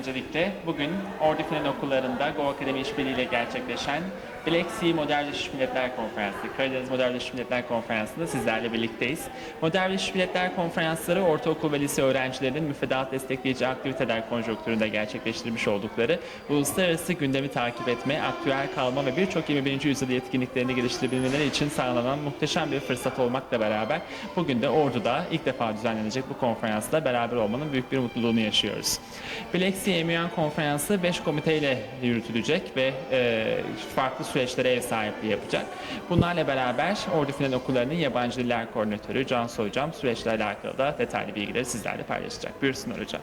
öncelikle bugün Ordu Fen Okullarında Go Akademi İşbirliği ile gerçekleşen Black Sea Modernleşmiş Milletler Konferansı, Karadeniz Modernleşmiş Milletler Konferansı'nda sizlerle birlikteyiz. Modernleşmiş Milletler Konferansları ortaokul ve lise öğrencilerinin müfredat destekleyici aktiviteler konjonktüründe gerçekleştirmiş oldukları uluslararası gündemi takip etme, aktüel kalma ve birçok 21. yüzyıl yetkinliklerini geliştirebilmeleri için sağlanan muhteşem bir fırsat olmakla beraber bugün de Ordu'da ilk defa düzenlenecek bu konferansla beraber olmanın büyük bir mutluluğunu yaşıyoruz. Black Sea MEUN konferansı 5 komiteyle yürütülecek ve e, farklı süreçlere ev sahipliği yapacak. Bunlarla beraber Ordu Fen Okulları'nın yabancı diller koordinatörü Cansu Hocam süreçle alakalı da detaylı bilgileri sizlerle paylaşacak. Buyursunlar hocam.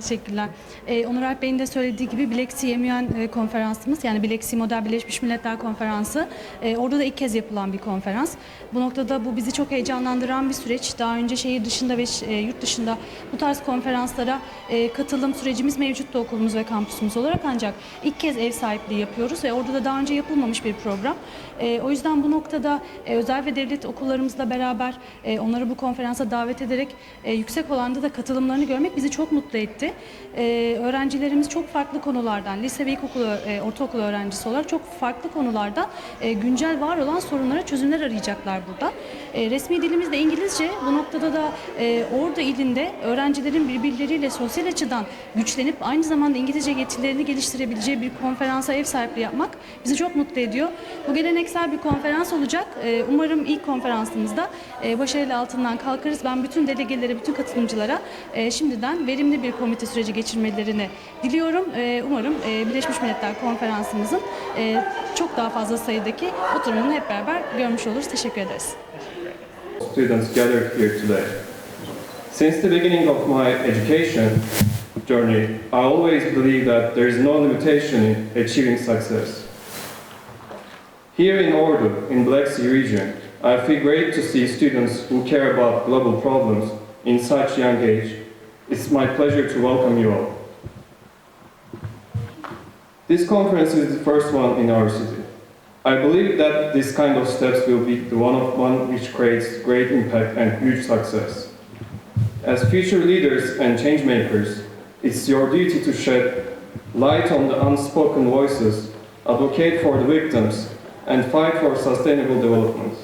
Teşekkürler. Ee, Onur Alp Bey'in de söylediği gibi Sea MUN e, konferansımız yani Sea Model Birleşmiş Milletler Konferansı e, orada da ilk kez yapılan bir konferans. Bu noktada bu bizi çok heyecanlandıran bir süreç. Daha önce şehir dışında ve e, yurt dışında bu tarz konferanslara e, katılım sürecimiz mevcuttu okulumuz ve kampüsümüz olarak ancak ilk kez ev sahipliği yapıyoruz ve orada da daha önce yapılmamış bir program. E, o yüzden bu noktada e, özel ve devlet okullarımızla beraber e, onları bu konferansa davet ederek e, yüksek olanda da katılımlarını görmek bizi çok mutlu etti. E, öğrencilerimiz çok farklı konulardan, lise ve ilkokul, e, ortaokul öğrencisi olarak çok farklı konulardan e, güncel var olan sorunlara çözümler arayacaklar burada. E, resmi dilimiz de İngilizce. Bu noktada da e, Ordu ilinde öğrencilerin birbirleriyle sosyal açıdan güçlenip aynı zamanda İngilizce yetilerini geliştirebileceği bir konferansa ev sahipliği yapmak bizi çok mutlu ediyor. Bu geleneksel bir konferans olacak. E, umarım ilk konferansımızda e, başarıyla altından kalkarız. Ben bütün delegelere, bütün katılımcılara e, şimdiden verimli bir komite süreci geçirmelerini diliyorum. E, umarım e, Birleşmiş Milletler Konferansımızın e, çok daha fazla sayıdaki oturumunu hep beraber görmüş oluruz. Teşekkür ederiz. students gathered here today. Since the beginning of my education journey, I always believe that there is no limitation in achieving success. Here in Ordu, in Black Sea region, I feel great to see students who care about global problems in such young age. It's my pleasure to welcome you all. This conference is the first one in our city. I believe that this kind of steps will be the one of one which creates great impact and huge success. As future leaders and change makers, it's your duty to shed light on the unspoken voices, advocate for the victims, and fight for sustainable development.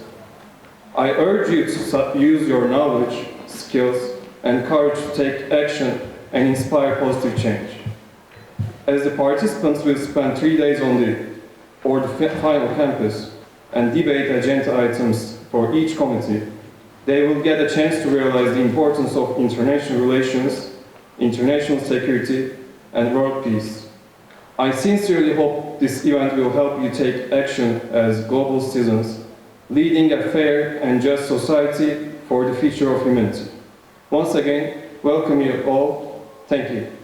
I urge you to use your knowledge, skills, and courage to take action and inspire positive change. As the participants will spend three days on the or the fi- final campus and debate agenda items for each committee, they will get a chance to realize the importance of international relations, international security, and world peace. I sincerely hope this event will help you take action as global citizens, leading a fair and just society for the future of humanity. Once again, welcome you all. Thank you.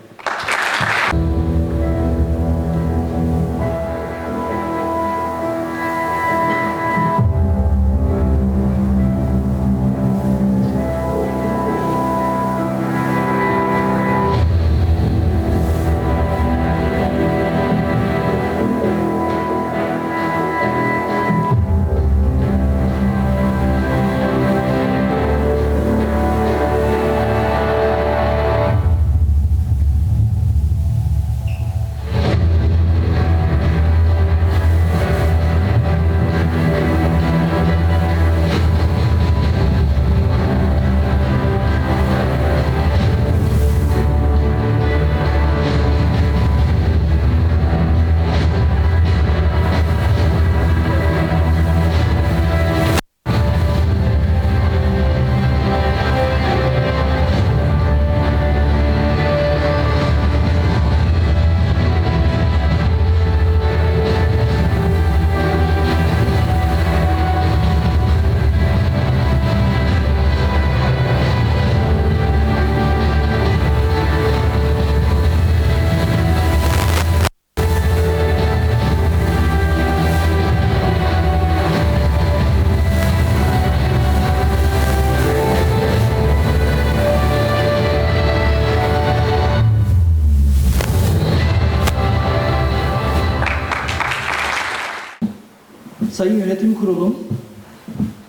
Sayın Yönetim Kurulum,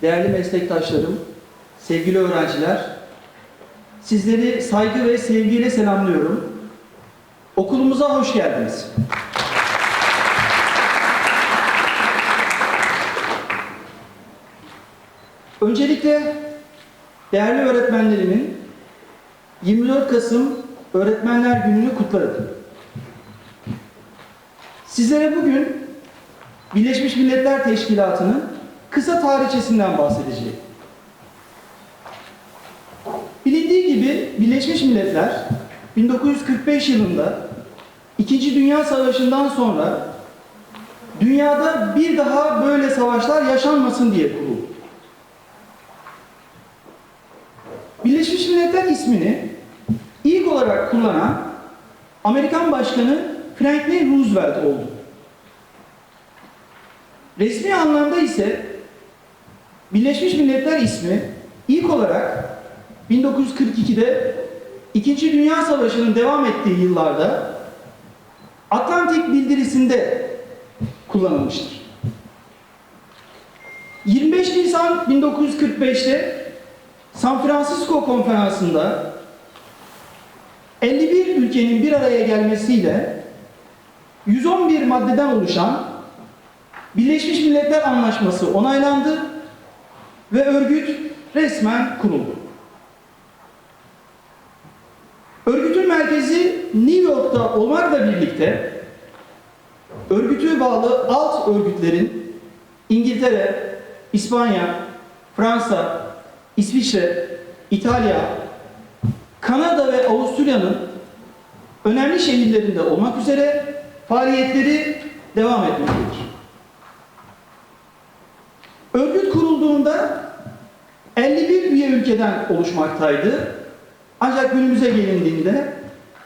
değerli meslektaşlarım, sevgili öğrenciler, sizleri saygı ve sevgiyle selamlıyorum. Okulumuza hoş geldiniz. Öncelikle değerli öğretmenlerimin 24 Kasım Öğretmenler Günü'nü kutlarım. Sizlere bugün Birleşmiş Milletler Teşkilatı'nın kısa tarihçesinden bahsedeceğim. Bilindiği gibi Birleşmiş Milletler 1945 yılında İkinci Dünya Savaşı'ndan sonra dünyada bir daha böyle savaşlar yaşanmasın diye kuruldu. Birleşmiş Milletler ismini ilk olarak kullanan Amerikan Başkanı Franklin Roosevelt oldu. Resmi anlamda ise Birleşmiş Milletler ismi ilk olarak 1942'de İkinci Dünya Savaşı'nın devam ettiği yıllarda Atlantik bildirisinde kullanılmıştır. 25 Nisan 1945'te San Francisco Konferansı'nda 51 ülkenin bir araya gelmesiyle 111 maddeden oluşan Birleşmiş Milletler Anlaşması onaylandı ve örgüt resmen kuruldu. Örgütün merkezi New York'ta olmakla birlikte örgütü bağlı alt örgütlerin İngiltere, İspanya, Fransa, İsviçre, İtalya, Kanada ve Avusturya'nın önemli şehirlerinde olmak üzere faaliyetleri devam etmektedir. Örgüt kurulduğunda 51 üye ülkeden oluşmaktaydı. Ancak günümüze gelindiğinde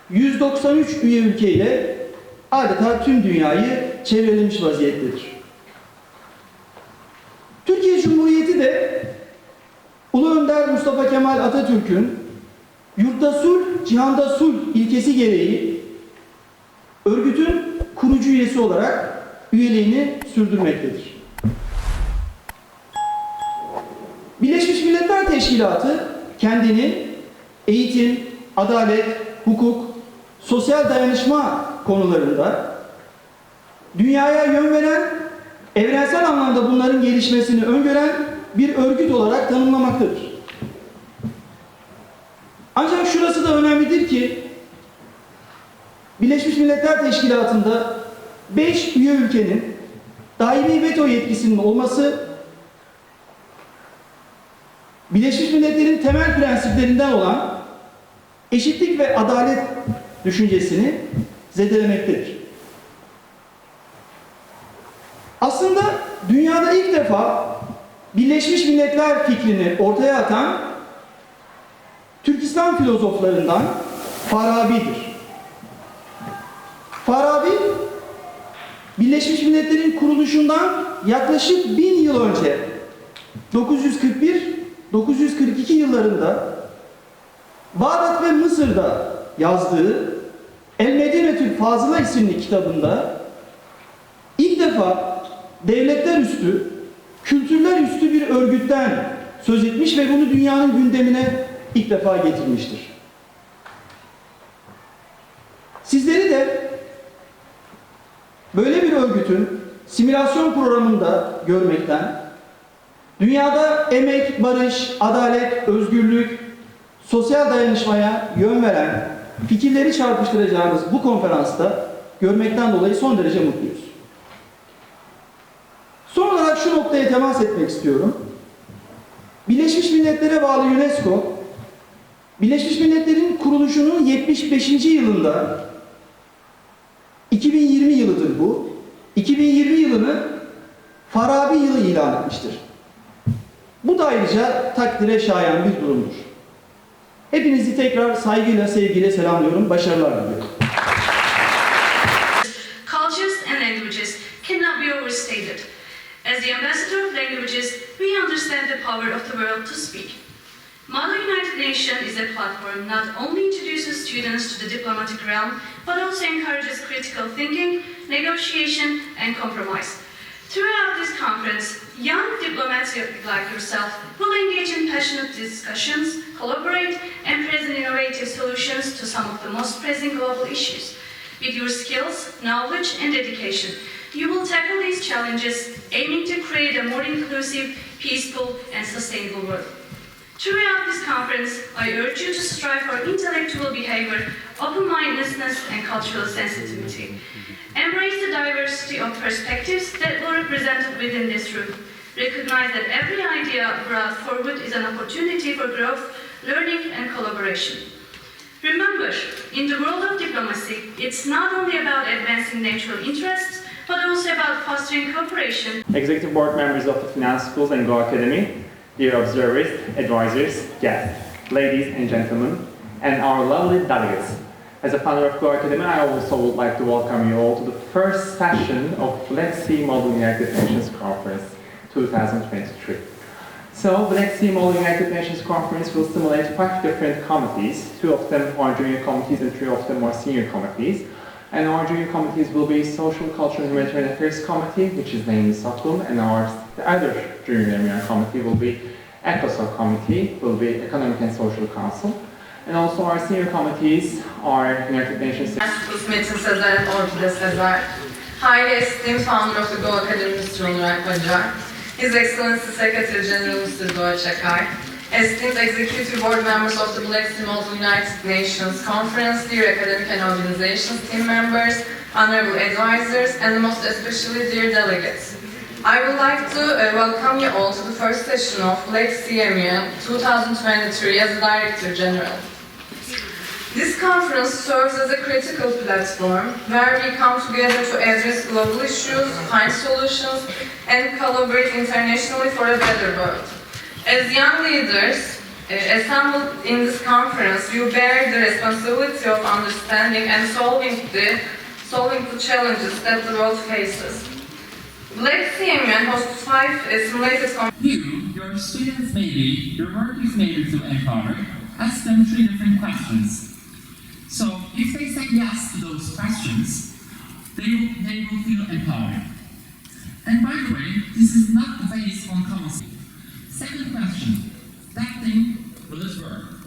193 üye ülkeyle adeta tüm dünyayı çevrelemiş vaziyettedir. Türkiye Cumhuriyeti de Ulu Önder Mustafa Kemal Atatürk'ün yurtta sulh, cihanda sulh ilkesi gereği örgütün kurucu üyesi olarak üyeliğini sürdürmektedir. Birleşmiş Milletler Teşkilatı kendini eğitim, adalet, hukuk, sosyal dayanışma konularında dünyaya yön veren, evrensel anlamda bunların gelişmesini öngören bir örgüt olarak tanımlamaktadır. Ancak şurası da önemlidir ki Birleşmiş Milletler Teşkilatı'nda 5 üye ülkenin daimi veto yetkisinin olması Birleşmiş Milletler'in temel prensiplerinden olan eşitlik ve adalet düşüncesini zedelemektedir. Aslında dünyada ilk defa Birleşmiş Milletler fikrini ortaya atan Türk İslam filozoflarından Farabi'dir. Farabi, Birleşmiş Milletler'in kuruluşundan yaklaşık bin yıl önce 941-942 yıllarında Bağdat ve Mısır'da yazdığı El Medinetül Fazıla isimli kitabında ilk defa devletler üstü, kültürler üstü bir örgütten söz etmiş ve bunu dünyanın gündemine ilk defa getirmiştir. Sizleri de böyle bir örgütün simülasyon programında görmekten, dünyada emek, barış, adalet, özgürlük, sosyal dayanışmaya yön veren fikirleri çarpıştıracağımız bu konferansta görmekten dolayı son derece mutluyuz. Son olarak şu noktaya temas etmek istiyorum. Birleşmiş Milletler'e bağlı UNESCO, Birleşmiş Milletler'in kuruluşunun 75. yılında 2020 yılıdır bu. 2020 yılını Farabi yılı ilan etmiştir. Bu da ayrıca takdire şayan bir durumdur. Hepinizi tekrar saygıyla, sevgiyle selamlıyorum. Başarılar diliyorum. Cultures and languages cannot be overstated. As the ambassador of languages, we understand the power of the world to speak. Mother United Nations is a platform not only introduces students to the diplomatic realm, but also encourages critical thinking, negotiation, and compromise. Throughout this conference, young diplomats like yourself will engage in passionate discussions, collaborate, and present innovative solutions to some of the most pressing global issues. With your skills, knowledge, and dedication, you will tackle these challenges, aiming to create a more inclusive, peaceful, and sustainable world. Throughout this conference, I urge you to strive for intellectual behavior, open-mindedness, and cultural sensitivity. Embrace the diversity of perspectives that were represented within this room. Recognize that every idea brought forward is an opportunity for growth, learning, and collaboration. Remember, in the world of diplomacy, it's not only about advancing national interests, but also about fostering cooperation Executive Board members of the Finance Schools and Go Academy, dear observers, advisors, guests, ladies and gentlemen, and our lovely delegates. As a founder of Go Academy, I also would like to welcome you all to the first session of Black Sea Model United Nations Conference 2023. So, Black Sea Model United Nations Conference will stimulate five different committees. Two of them are junior committees and three of them are senior committees. And our junior committees will be Social, Cultural and Humanitarian Affairs Committee, which is named SOCLUM, and our the other junior committee will be ECOSOC Committee, will be Economic and Social Council. And also our senior committees are United Nations Metin Sezer Orkide Sezer. Highly esteemed founder of the Go Academy, Mr. Onur Akbacar. His Excellency Secretary General Mr. Doğa Çakay. Esteemed Executive Board members of the Black Sea United Nations Conference, dear academic and organizations team members, honorable advisors, and most especially dear delegates. I would like to uh, welcome you all to the first session of Sea EMEA 2023 as Director General. This conference serves as a critical platform where we come together to address global issues, find solutions, and collaborate internationally for a better world. As young leaders uh, assembled in this conference, you bear the responsibility of understanding and solving the solving the challenges that the world faces. Black EMEA hosts five simulated You, your students maybe, your workers maybe to empower, ask them three different questions. So if they say yes to those questions, they will, they will feel empowered. And by the way, this is not based on policy. Second question, that thing, will it work?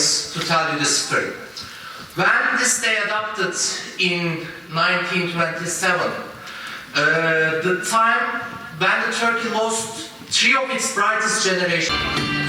To tell you this story. When this day adopted in 1927, uh, the time when the Turkey lost three of its brightest generation.